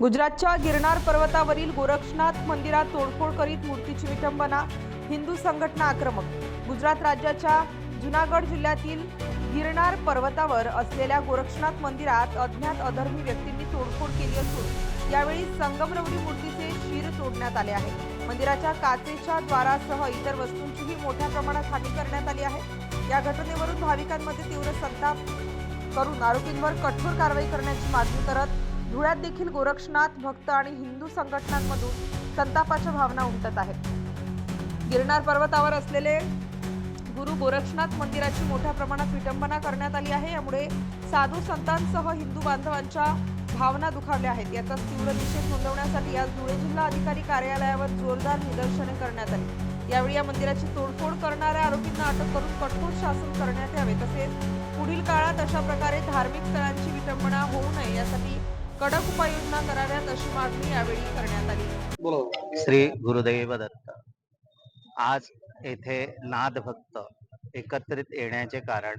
गुजरातच्या गिरनार पर्वतावरील गोरक्षनाथ मंदिरात तोडफोड करीत मूर्तीची विटंबना हिंदू संघटना आक्रमक. गुजरात राज्याच्या जुनागड जिल्ह्यातील गिरनार पर्वतावर असलेल्या गोरक्षनाथ मंदिरात अज्ञात अधर्मी व्यक्तींनी तोडफोड केली असून यावेळी संगमरवरी मूर्तीचे शिर तोडण्यात आले आहे. मंदिराच्या काचेच्या द्वारासह इतर वस्तूंचीही मोठ्या प्रमाणात हानी करण्यात आली आहे. या घटनेवरून भाविकांमध्ये तीव्र संताप करून आरोपींवर कठोर कारवाई करण्याची मागणी करत धुळ्यात देखील गोरक्षनाथ भक्त आणि हिंदू संघटनांमधून संतापाच्या भावना उमटत आहेत. गिरनार पर्वतावर असलेले गुरु गोरक्षनाथ मंदिराची मोठ्या प्रमाणात विटंबना करण्यात आली आहे. यामुळे साधू संतांसह हिंदू बांधवांच्या भावना दुखावल्या आहेत. याचा तीव्र निषेध नोंदवण्यासाठी आज धुळे जिल्हा अधिकारी कार्यालयावर जोरदार निदर्शने करण्यात आली. यावेळी या मंदिराची तोडफोड करणाऱ्या आरोपींना अटक करून कठोर शासन करण्यात यावे तसेच पुढील काळात अशा प्रकारे धार्मिक स्थळांची विटंबना होऊ नये यासाठी कडक उपाययोजना कराव्यात अशी मागणी यावेळी करण्यात आली. श्री गुरुदैव दत्त आज येथे नाद भक्त एकत्रित येण्याचे कारण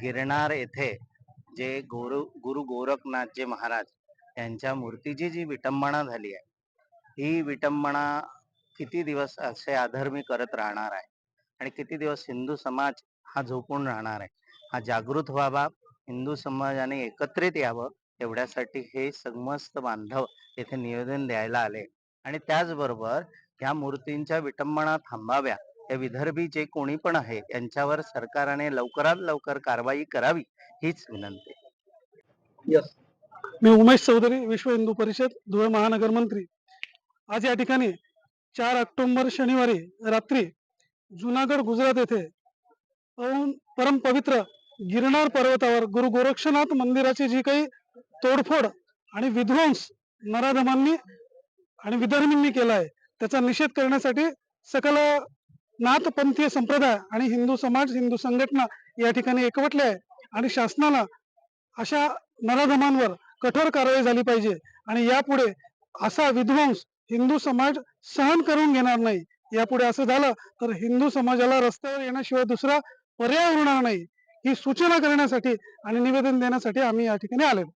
गिरणार येथे जे गुरु गुरु गोरखनाथजी महाराज यांच्या मूर्तीची जी विटंबना झाली आहे ही विटंबना किती दिवस असे अधर्मी करत राहणार आहे आणि किती दिवस हिंदू समाज हा झोपून राहणार आहे? हा जागृत व्हावा हिंदू समाजाने एकत्रित यावं एवढ्यासाठी हे समस्त बांधव येथे निवेदन द्यायला आले. आणि त्याचबरोबर ह्या मूर्तींच्या विटंबना थांबाव्या. हे विदर्भी जे कोणी पण आहे यांच्यावर सरकारने लवकरात लवकर कारवाई करावी हीच विनंती. मी उमेश चौधरी विश्व हिंदू परिषद धुळे महानगर मंत्री आज या ठिकाणी चार ऑक्टोबर शनिवारी रात्री जुनागड गुजरात येथे परम- परम पवित्र गिरनार पर्वतावर गुरु गोरक्षनाथ मंदिराची जी काही तोडफोड आणि विध्वंस नराधमांनी आणि विधर्मींनी केला आहे त्याचा निषेध करण्यासाठी सकल नाथपंथीय संप्रदाय आणि हिंदू समाज हिंदू संघटना या ठिकाणी एकवटले आहे आणि शासनाला अशा नराधमांवर कठोर कारवाई झाली पाहिजे आणि यापुढे असा विध्वंस हिंदू समाज सहन करून घेणार नाही. यापुढे असं झालं तर हिंदू समाजाला रस्त्यावर येण्याशिवाय दुसरा पर्याय उरणार नाही. ही सूचना करण्यासाठी आणि निवेदन देण्यासाठी आम्ही या ठिकाणी आलेलो.